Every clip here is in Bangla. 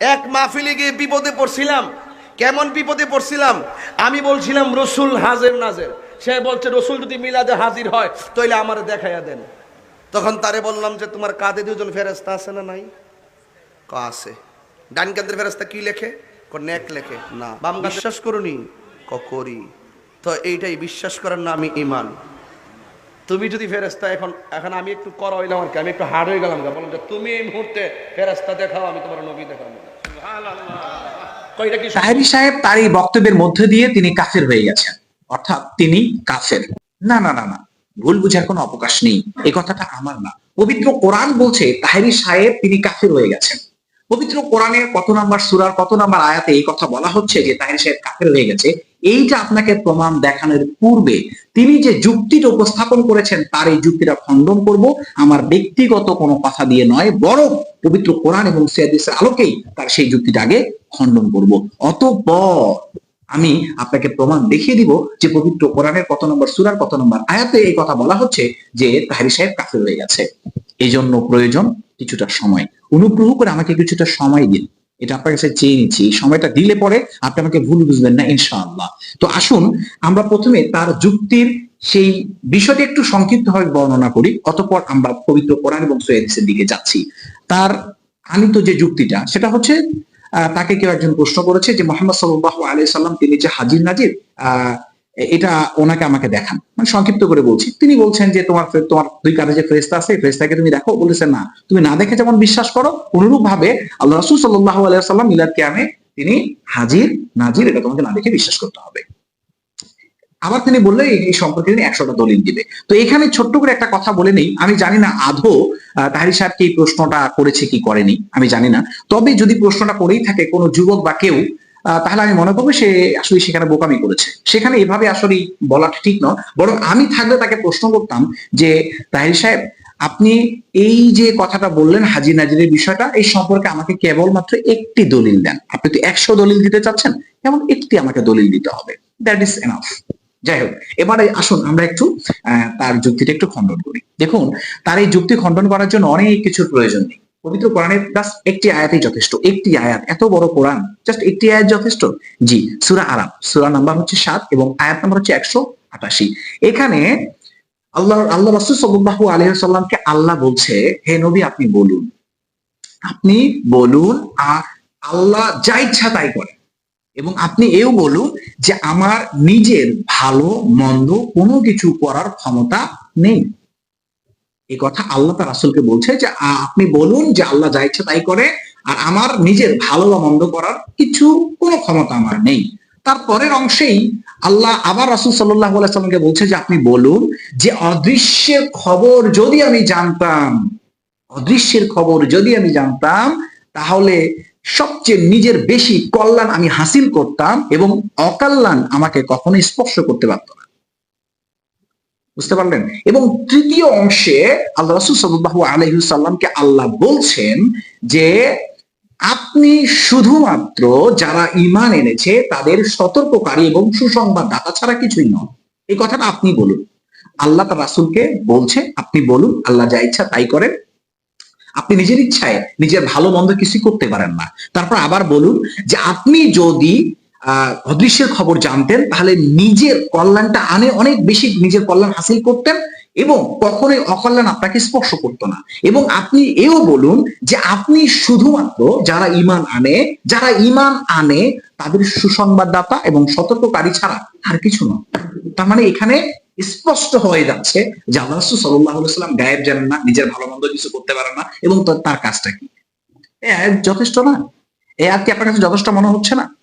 এক মাহফিলে গিয়ে বিপদে পড়ছিলাম। কেমন বিপদে পড়ছিলাম? আমি বলছিলাম, রসুল হাজের নাজের। সে বলছে, রসুল যদি মিলাদে হাজির হয়, তাইলে আমার দেখাইয়া দেন। তখন তারে বললাম যে, তোমার কাঁধে দুজন ফেরেস্তা আছে না নাই? ক আছে। ডান কাঁধের ফেরেস্তা কি লেখে? ক, নেক লেখে। না, বাম বিশ্বাস করুনি, ক করি। তো এইটাই, বিশ্বাস করার নামই ইমান তুমি যদি ফেরেস্তা এখন এখন আমি একটু করা হইলাম আর কি, আমি একটু হার্ড হয়ে গেলাম। বললাম যে, তুমি এই মুহূর্তে ফেরেস্তা দেখাও, আমি তোমার নবী দেখাবো তাহেরি সাহেব তার এই বক্তব্যের মধ্যে দিয়ে তিনি কাফের হয়ে গেছেন। অর্থাৎ তিনি কাফের। না না না না, ভুল বুঝার কোনো অবকাশ নেই। এই কথাটা আমার না। পবিত্র কোরআন বলছে, তাহেরি সাহেব তিনি কাফের হয়ে গেছেন। পবিত্র কোরআনের কত নাম্বার সুরার কত নাম্বার আয়াতে এই কথা বলা হচ্ছে যে, তাহেরি সাহেব কাফের হয়ে গেছে। এইটা আপনাকে প্রমাণ দেখানোর পূর্বে তিনি যে যুক্তিটা উপস্থাপন করেছেন, তার এই যুক্তিটা খণ্ডন করব। আমার ব্যক্তিগত কোনো কথা দিয়ে নয়, বরং পবিত্র কোরআন এবং সিয়াদিসের আলোকেই তার সেই যুক্তিটা আগে খণ্ডন করব। অতঃপর আমি আপনাকে প্রমাণ দেখিয়ে দিব যে পবিত্র কোরআনের কত নম্বর সুরার কত নম্বর আয়াতে এই কথা বলা হচ্ছে যে তাহারি সাহেব কাফের হয়ে গেছে। এই জন্য প্রয়োজন কিছুটা সময়। অনুগ্রহ করে আমাকে কিছুটা সময় দিন। এটা আপনার কাছে চেয়ে নিচ্ছি। সময়টা দিলে পরে আপনি আমাকে ভুল বুঝবেন না ইনশাআল্লাহ। তো আসুন আমরা প্রথমে তার যুক্তির সেই বিষয়টি একটু সংক্ষিপ্তভাবে বর্ণনা করি। অতপর আমরা পবিত্র কোরআন এবং সৈয়াদিসের দিকে যাচ্ছি। তার আনিত যে যুক্তিটা সেটা হচ্ছে তাকে কেউ একজন প্রশ্ন করেছে যে মোহাম্মদ সাল্লাহ আলাই সাল্লাম তিনি যে হাজির নাজির আহ, এটা ওনাকে আমাকে দেখান। মানে সংক্ষিপ্ত করে বলছি। তিনি বলছেন যে, তোমার তোমার দুই কানে যে ফেরেস্তা আছে ফেরেস্তাকে তুমি দেখো। বলেছেন না, তুমি না দেখে যেমন বিশ্বাস করো অনুরূপ ভাবে আল্লাহ রাসুল সাল্লাহ আলাইসাল্লাম মিলাদ কেয়ামে তিনি হাজির, নাজির, এটা তোমাকে না দেখে বিশ্বাস করতে হবে। আবার তিনি বললেন, এই- সম্পর্কে তিনি একশোটা দলিল দিবে। তো এখানে ছোট্ট করে একটা কথা বলে নেই। আমি জানি না আধো তাহারি সাহেব কি এই প্রশ্নটা করেছে, কি করেনি, আমি জানি না। তবে যদি প্রশ্নটা করেই থাকে, কোনো যুবক বা কেউ তাহলে আমি মনে করব সে আসলে সেখানে বোকামি করেছে। সেখানে এভাবে আসলে বলাটা ঠিক নয়। বরং আমি থাকলে তাকে প্রশ্ন করতাম যে, তাহির সাহেব, আপনি এই যে কথাটা বললেন হাজি নাজিরের বিষয়টা, এই সম্পর্কে আমাকে কেবলমাত্র একটি দলিল দেন। আপনি তো একশো দলিল দিতে চাচ্ছেন এমন একটি আমাকে দলিল দিতে হবে। দ্যাট ইজ এনাফ যাই হোক, এবারে আসুন, আমরা একটু তার যুক্তিটা একটু খণ্ডন করি। দেখুন, তার এই যুক্তি খণ্ডন করার জন্য অনেক কিছুর প্রয়োজন নেই। পবিত্র কোরআনের জাস্ট একটি আয়াতই যথেষ্ট, একটি আয়াত, এত বড় কোরআন জাস্ট একটি আয়াত যথেষ্ট? জি, সুরা আরাম, সুরা নাম্বার হচ্ছে সাত এবং আয়াত নাম্বার হচ্ছে একশো আটাশি। এখানে আল্লাহ আল্লাহ রাসুল সাল্লাহু আলহামকে আল্লাহ বলছে, হে নবী, আপনি বলুন। আপনি বলুন আর আল্লাহ যা ইচ্ছা তাই করে এবং আপনি এও বলুন যে আমার নিজের ভালো, মন্দ কোনো কিছু করার ক্ষমতা নেই। এই কথা আল্লাহ তার রাসুলকে বলছে যে আপনি বলুন যে আল্লাহ যা ইচ্ছা তাই করে, আর আমার নিজের ভালো বা মন্দ করার কিছু কোনো ক্ষমতা আমার নেই। তারপরের অংশেই আল্লাহ আবার রাসুল সাল্লাহ সাল্লামকে বলছে যে, আপনি বলুন যে, অদৃশ্যের খবর যদি আমি জানতাম, অদৃশ্যের খবর যদি আমি জানতাম, তাহলে সবচেয়ে নিজের বেশি কল্যাণ আমি হাসিল করতাম এবং অকল্যাণ আমাকে কখনো স্পর্শ করতে পারত না। বুঝতে পারলেন? এবং তৃতীয় অংশে আল্লাহ রসুল সাল্লাহ আলহিসাল্লামকে আল্লাহ বলছেন যে, আপনি শুধুমাত্র যারা ইমান এনেছে, তাদের সতর্ককারী এবং সুসংবাদ দাতা ছাড়া কিছুই নন। এই কথাটা আপনি বলুন। আল্লাহ তার রাসুলকে বলছে, আপনি বলুন, আল্লাহ যা ইচ্ছা তাই করেন। আপনি নিজের ইচ্ছায় নিজের ভালো মন্দ কিছু করতে পারেন না। তারপর আবার বলুন যে, আপনি যদি অদৃশ্যের খবর জানতেন, তাহলে নিজের কল্যাণটা আনে অনেক বেশি নিজের কল্যাণ হাসিল করতেন এবং কখনোই অকল্যাণ আপনাকে স্পর্শ করতো না। এবং আপনি এও বলুন যে আপনি শুধুমাত্র যারা ইমান আনে, যারা ইমান আনে, তাদের সুসংবাদদাতা এবং সতর্ককারী ছাড়া আর কিছু নয়। তার মানে এখানে স্পষ্ট হয়ে যাচ্ছে যে আল্লাহ রাসূল সাল্লাম গায়েব জানেন না, নিজের ভালো মন্দ কিছু করতে পারেন না এবং তার- কাজটা কি? যথেষ্ট না? এ আর কি আপনার কাছে যথেষ্ট মনে হচ্ছে না?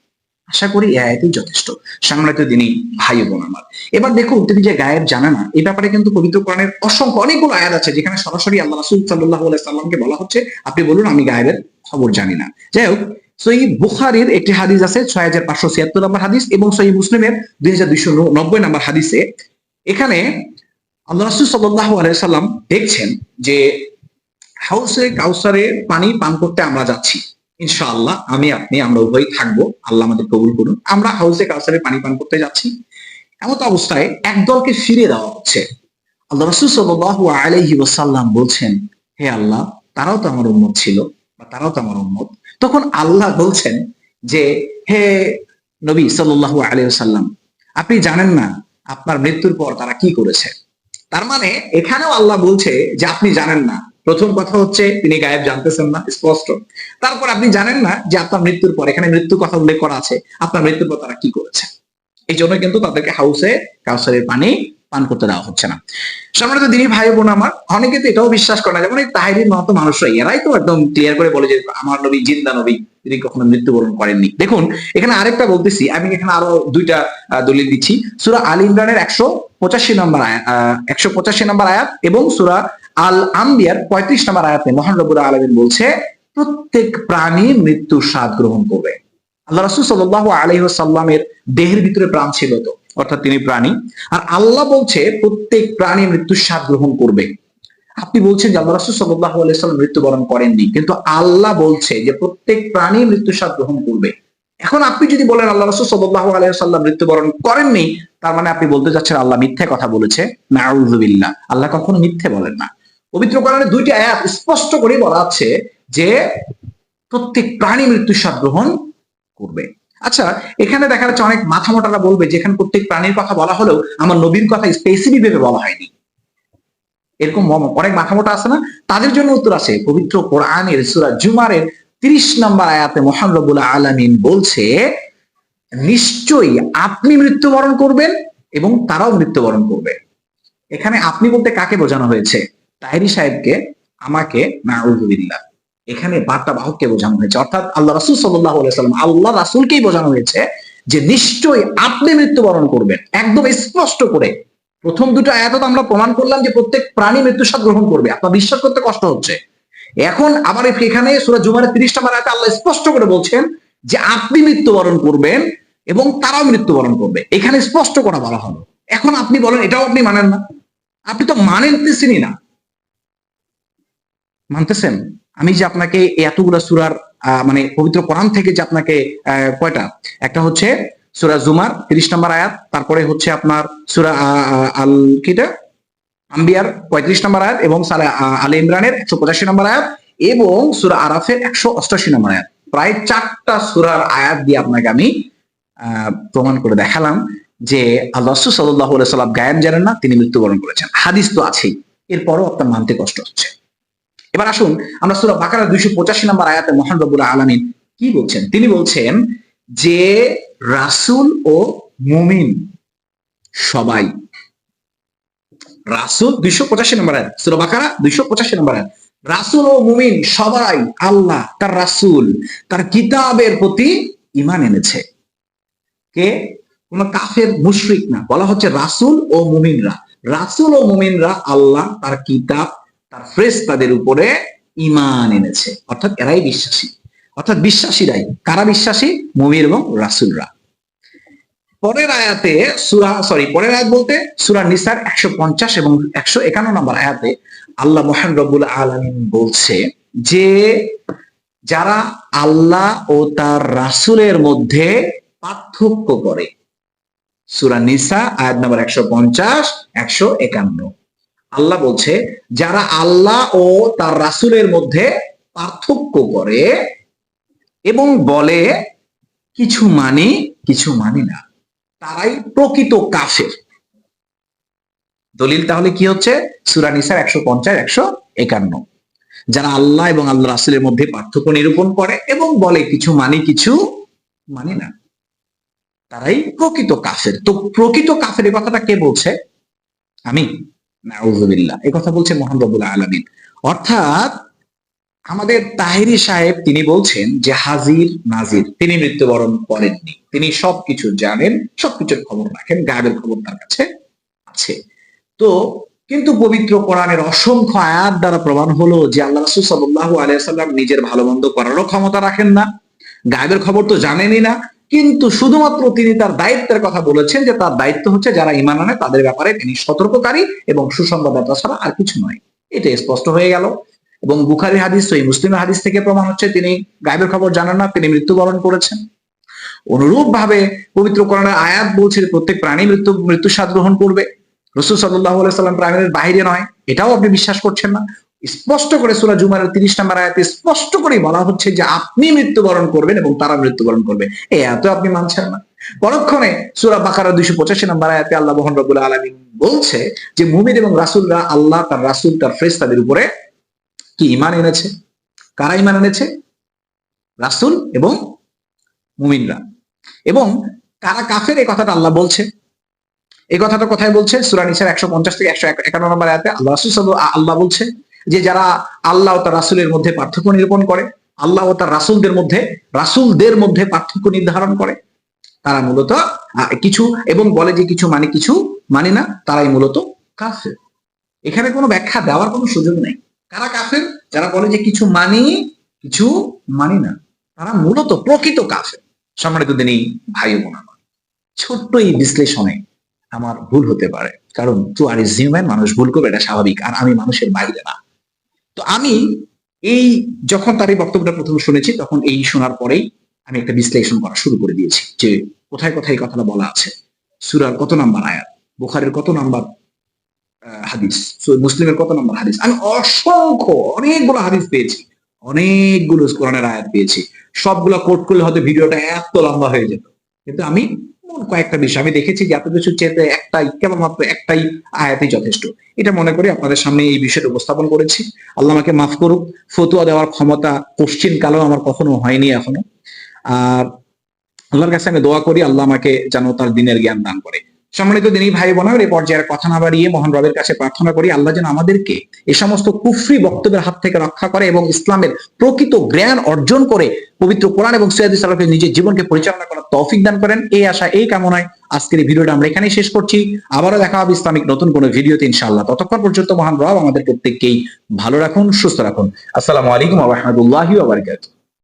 আশা করি এ আয়াতই যথেষ্ট। সাংবাদিক দিনই ভাই বোন আমার। এবার দেখুন, তিনি যে গায়েব জানে না এই ব্যাপারে কিন্তু পবিত্র কোরআনের অসংখ্য অনেকগুলো আয়াত আছে, যেখানে সরাসরি আল্লাহ রাসূল আলাইহি সাল্লামকে বলা হচ্ছে, আপনি বলুন, আমি গায়েবের খবর জানি না। যাই হোক, সহি বুখারির একটি হাদিস আছে, ছয় হাজার পাঁচশো ছিয়াত্তর নম্বর হাদিস, এবং সহি মুসলিমের দুই হাজার দুইশো নব্বই নম্বর হাদিসে। এখানে আল্লাহ রাসূল সাল্লাল্লাহু আলাইহি সাল্লাম দেখছেন যে হাউসে কাউসারে পানি পান করতে আমরা যাচ্ছি। ইনশাআল্লাহ আমি, আপনি, আমরা উভয়ই থাকব। আল্লাহ আমাদের কবুল করুন। আমরা হাউসে কাউসারে পানি পান করতে যাচ্ছি। এমত অবস্থায় একদলকে ফিরে দেওয়া হচ্ছে। আল্লাহ রসুল সাল্লাহ আলাইহি ওয়াসাল্লাম বলছেন, হে আল্লাহ, তারাও তো আমার উন্মত ছিল বা তারাও তো আমার উন্মত তখন আল্লাহ বলছেন যে, হে নবী সাল্লাল্লাহু আলাইহি সাল্লাম আপনি জানেন না আপনার মৃত্যুর পর তারা কি করেছে? তার মানে এখানেও আল্লাহ বলছে যে, আপনি জানেন না প্রথম কথা হচ্ছে, তিনি গায়েব জানতেছেন না, স্পষ্ট। তারপর আপনি জানেন না যে আপনার মৃত্যুর পর, এখানে মৃত্যুর কথা উল্লেখ করা আছে, আপনার মৃত্যুর পর তারা কি করেছে? এই জন্য কিন্তু তাদেরকে হাউসে কাউসারের পানি পান করতে দেওয়া হচ্ছে না। সম্মানিত দিনী ভাই বোন আমার, অনেকে তো এটাও বিশ্বাস করে না। যেমন এই তাহিরির মতো মানুষরা, এরাই তো একদম ক্লিয়ার করে বলে যে আমার নবী, জিন্দা নবী, তিনি কখনো মৃত্যুবরণ করেননি। দেখুন, এখানে আরেকটা বলতেছি, আমি এখানে আরও দুইটা দলিল দিচ্ছি। সুরা আল ইমরানের একশো পঁচাশি নম্বর আয়াত একশো পঁচাশি নম্বর আয়াত এবং সুরা আল আম্বিয়ার পঁয়ত্রিশ নম্বর আয়াতে মহান রবুল আলমিন বলছে, প্রত্যেক প্রাণী মৃত্যুর স্বাদ গ্রহণ করবে। আল্লাহ রাসুল সাল্লাহ আলহিহাল্লামের দেহের ভিতরে প্রাণ ছিল তো, অর্থাৎ তিনি প্রাণী। আর আল্লাহ বলছে, প্রত্যেক প্রাণী মৃত্যুর স্বাদ গ্রহণ করবে। আপনি বলছেন যে আল্লাহ রাসুল সাল্লাহ আলাইসাল্লাম মৃত্যুবরণ করেননি, কিন্তু আল্লাহ বলছে যে প্রত্যেক প্রাণী মৃত্যুর স্বাদ গ্রহণ করবে। এখন আপনি যদি বলেন আল্লাহ রাসুল সাল্লাহ আলাইসাল্লাম মৃত্যুবরণ করেননি, তার মানে আপনি বলতে চাচ্ছেন আল্লাহ মিথ্যে কথা বলেছে। নাউজুবিল্লাহ আল্লাহ কখনো মিথ্যে বলেন না। পবিত্র কোরআনে দুইটি আয়াত স্পষ্ট করে বলা আছে যে প্রত্যেক প্রাণী মৃত্যুর স্বাদ গ্রহণ করবে। আচ্ছা এখানে দেখা যাচ্ছে অনেক মাথা মোটারা বলবে যেখানে প্রত্যেক প্রাণীর কথা বলা হলেও আমার নবীর কথা স্পেসিফিক ভাবে বলা হয়নি। এরকম অনেক মাথা মোটা আছে না? তাদের জন্য উত্তর আছে, পবিত্র কোরআনের সুরা জুমারের তিরিশ নম্বর আয়াতে মোহান আলমিন বলছে, নিশ্চয়ই আপনি মৃত্যুবরণ করবেন এবং তারাও মৃত্যুবরণ করবে। এখানে আপনি বলতে কাকে বোঝানো হয়েছে? তাহেরি সাহেবকে আমাকে নাউজুবিল্লাহ এখানে বার্তা বাহককে বোঝানো হয়েছে। অর্থাৎ আল্লাহ রাসুল সাল্লাম আল্লাহ রাসুলকেই বোঝানো হয়েছে যে নিশ্চয়ই আপনি মৃত্যুবরণ করবেন। একদম স্পষ্ট করে। প্রথম দুটো আয়াত আমরা প্রমাণ করলাম যে প্রত্যেক প্রাণী মৃত্যুর স্বাদ গ্রহণ করবে। আপনার বিশ্বাস করতে কষ্ট হচ্ছে। এখন আবার এখানে সুরা জুমারের তিরিশ নম্বর আয়াতে আল্লাহ স্পষ্ট করে বলছেন যে আপনি মৃত্যুবরণ করবেন এবং তারাও মৃত্যুবরণ করবে। এখানে স্পষ্ট করা বলা হলো। এখন আপনি বলেন, এটাও আপনি মানেন না। আপনি তো মানেনতেছেনই না। মানতেছেন? আমি যে আপনাকে এতগুলো সুরার মানে পবিত্র কোরআন থেকে যে আপনাকে কয়টা? একটা হচ্ছে সুরা জুমার, তিরিশ নম্বর আয়াত, তারপরে হচ্ছে আপনার সুরা আল, কিটা? আম্বিয়ার পঁয়ত্রিশ নম্বর আয়াত এবং আল ইমরানের একশো পঁচাশি নম্বর আয়াত এবং সুরা আরাফের একশো অষ্টাশি নম্বর আয়াত। প্রায় চারটা সুরার আয়াত দিয়ে আপনাকে আমি প্রমাণ করে দেখালাম যে আল্লাহ সাল্লাহ সাল্লাম গায়েব জানেন না, তিনি মৃত্যুবরণ করেছেন। হাদিস তো আছেই। এরপরও আপনার মানতে কষ্ট হচ্ছে। এবার আসুন আমরা সুরা বাকারা দুইশো পঁচাশি নম্বর আয়াতে মহান রবুল আলমিন কি বলছেন? তিনি বলছেন যে রাসূল ও মুমিন সবাই, রাসূল দুইশো পঁচাশি নম্বর আয়াত, সুরা বাকারা দুইশো পঁচাশি নম্বর আয়াত, রাসূল ও মুমিন সবাই আল্লাহ, তার রাসূল, তার কিতাবের প্রতি ইমান এনেছে। কে? কোন কাফের, মুশরিক না, বলা হচ্ছে রাসূল ও মুমিনরা। রাসুল ও মুমিনরা আল্লাহ, তার কিতাব তার ফ্রেস তাদের উপরে ইমান এনেছে। অর্থাৎ এরাই বিশ্বাসী। অর্থাৎ বিশ্বাসীরাই। কারা বিশ্বাসী? মুমির এবং রাসূলরা। পরের আয়াতে সুরা সরি পরের আয়াত বলতে সুরা নিসার একশো পঞ্চাশ এবং একশো একান্ন নম্বর আয়াতে আল্লাহ মোহান রব্বুল আলমিন বলছে যে, যারা আল্লাহ ও তার রাসূলের মধ্যে পার্থক্য করে। সুরা নিসা, আয়াত নম্বর একশো পঞ্চাশ, একশো একান্ন। আল্লাহ বলছে, যারা আল্লাহ ও তার রাসুলের মধ্যে পার্থক্য করে এবং বলে, কিছু মানি কিছু মানি না তারাই প্রকৃত কাফের। দলিল তাহলে কি হচ্ছে? সুরা নিসার একশো পঞ্চাশ, একশো একান্ন। যারা আল্লাহ এবং আল্লাহ রাসুলের মধ্যে পার্থক্য নিরূপণ করে এবং বলে, কিছু মানি কিছু মানি না তারাই প্রকৃত কাফের। তো প্রকৃত কাফের এই কথাটা কে বলছে? আমি। নাউজুবিল্লাহ এই কথা বলছে মোহাম্মদ আলমিন। অর্থাৎ আমাদের তাহিরি সাহেব তিনি বলছেন যে হাজির, নাজির, তিনি মৃত্যুবরণ করেননি। তিনি সবকিছু জানেন, সবকিছুর খবর রাখেন, গায়েবের খবর তার কাছে আছে। তো কিন্তু পবিত্র কোরআনের অসংখ্য আয়াত দ্বারা প্রমাণ হলো যে আল্লাহ রাসূল সাল্লাল্লাহু আলাইহি সাল্লাম নিজের ভালো মন্দ করারও ক্ষমতা রাখেন না। গায়েবের খবর তো জানেনই না। কিন্তু শুধুমাত্র তিনি তার দায়িত্বের কথা বলেছেন যে তার দায়িত্ব হচ্ছে যারা ইমান আনে তাদের ব্যাপারে তিনি সতর্ককারী এবং সুসংবাদদাতা ছাড়া আর কিছু নয়। এটা স্পষ্ট হয়ে গেল। এবং বুখারি হাদিস ওই মুসলিমের হাদিস থেকে প্রমাণ হচ্ছে তিনি গায়েবের খবর জানেন না, তিনি মৃত্যুবরণ করেছেন। অনুরূপ ভাবে পবিত্র কোরআনের আয়াত বলছে প্রত্যেক প্রাণী মৃত্যু মৃত্যু স্বাদ গ্রহণ করবে। রসুল সাল্লাহ সাল্লাম প্রাণীর বাহিরে নয়, এটাও আপনি বিশ্বাস করছেন না। স্পষ্ট করে সুরা জুমারের তিরিশ নম্বর আয়াতে স্পষ্ট করে বলা হচ্ছে যে আপনি মৃত্যুবরণ করবেন এবং তারা মৃত্যুবরণ করবে। এই এত আপনি মানছেন না। পরক্ষণে সুরা বাকারা দুইশো পঁচাশি নম্বর আয়াতে আল্লাহ মোহন রবুল্লাহ আলমী বলছে যে মুমিন এবং রাসুলরা আল্লাহ, তার রাসুল, তার ফ্রেস্তাদের উপরে কি ইমান এনেছে? কারা ইমান এনেছে? রাসুল এবং মুমিনরা। এবং কারা কাফের? এই কথাটা আল্লাহ বলছে। এই কথাটা কোথায় বলছে? সুরা নিসার একশো পঞ্চাশ থেকে একশো একান্ন নম্বর আয়াতে আল্লাহ রাসুল আল্লাহ বলছে যে যারা আল্লাহ ও তার রাসুলের মধ্যে পার্থক্য নিরূপণ করে, আল্লাহ ও তার রাসুলদের মধ্যে রাসুলদের মধ্যে পার্থক্য নির্ধারণ করে। তারা মূলত কিছু এবং বলে যে কিছু মানে কিছু মানে না, তারাই মূলত কাফের। এখানে কোনো ব্যাখ্যা দেওয়ার কোনো সুযোগ নেই। কারা কাফের? যারা বলে যে কিছু মানি কিছু মানি না। তারা মূলত প্রকৃত কাফের। সম্মানিত দিনই ভাই বোন আমার, ছোট্ট এই বিশ্লেষণে আমার ভুল হতে পারে। কারণ টু আর ইজ হিউম্যান মানুষ ভুল করবে, এটা স্বাভাবিক। আর আমি মানুষের বাইরে না। তো আমি এই যখন তার এই বক্তব্যটা প্রথম শুনেছি, তখন এই শোনার পরেই আমি একটা বিশ্লেষণ করা শুরু করে দিয়েছি যে কোথায় কোথায় এই কথাটা বলা আছে। সুরার কত নাম্বার আয়াত? বুখারের কত নাম্বার হাদিস? মুসলিমের কত নাম্বার হাদিস? আমি অসংখ্য, অনেকগুলো হাদিস পেয়েছি। অনেকগুলো কোরআনের আয়াত পেয়েছি। সবগুলো কোট করলে হয়তো ভিডিওটা এত লম্বা হয়ে যেত। কিন্তু আমি কয়েকটা বিষয়। আমি দেখেছি যে এত কিছু চেতে একটাই, কেবলমাত্র একটাই আয়াতই যথেষ্ট। এটা মনে করি আপনাদের সামনে এই বিষয়টা উপস্থাপন করেছি। আল্লাহ আমাকে মাফ করুক, ফতুয়া দেওয়ার ক্ষমতা কোশ্চিন কালেও আমার কখনো হয়নি এখনও। আর আল্লাহর কাছে আমি দোয়া করি, আল্লাহ আমাকে যেন তার দিনের জ্ঞান দান করে। সম্মানিত দিনী ভাই বোনের, এই পর্যায়ের কথা না বাড়িয়ে মহান রবের কাছে প্রার্থনা করি, আল্লাহ যেন আমাদেরকে এই সমস্ত কুফরি বক্তব্যের হাত থেকে রক্ষা করে এবং ইসলামের প্রকৃত জ্ঞান অর্জন করে পবিত্র কোরআন এবং সৈয়দ সালাফে নিজের জীবনকে পরিচালনা করার তৌফিক দান করেন। এই আশা, এই কামনায় আজকের এই ভিডিওটা আমরা এখানেই শেষ করছি। আবারও দেখা হবে ইসলামিক নতুন কোনো ভিডিওতে, ইনশাআল্লাহ। ততক্ষণ পর্যন্ত মহান রব আমাদের প্রত্যেককেই ভালো রাখুন, সুস্থ রাখুন। আসসালামু আলাইকুম ওয়া রাহমাতুল্লাহি ওয়া বারাকাতুহু।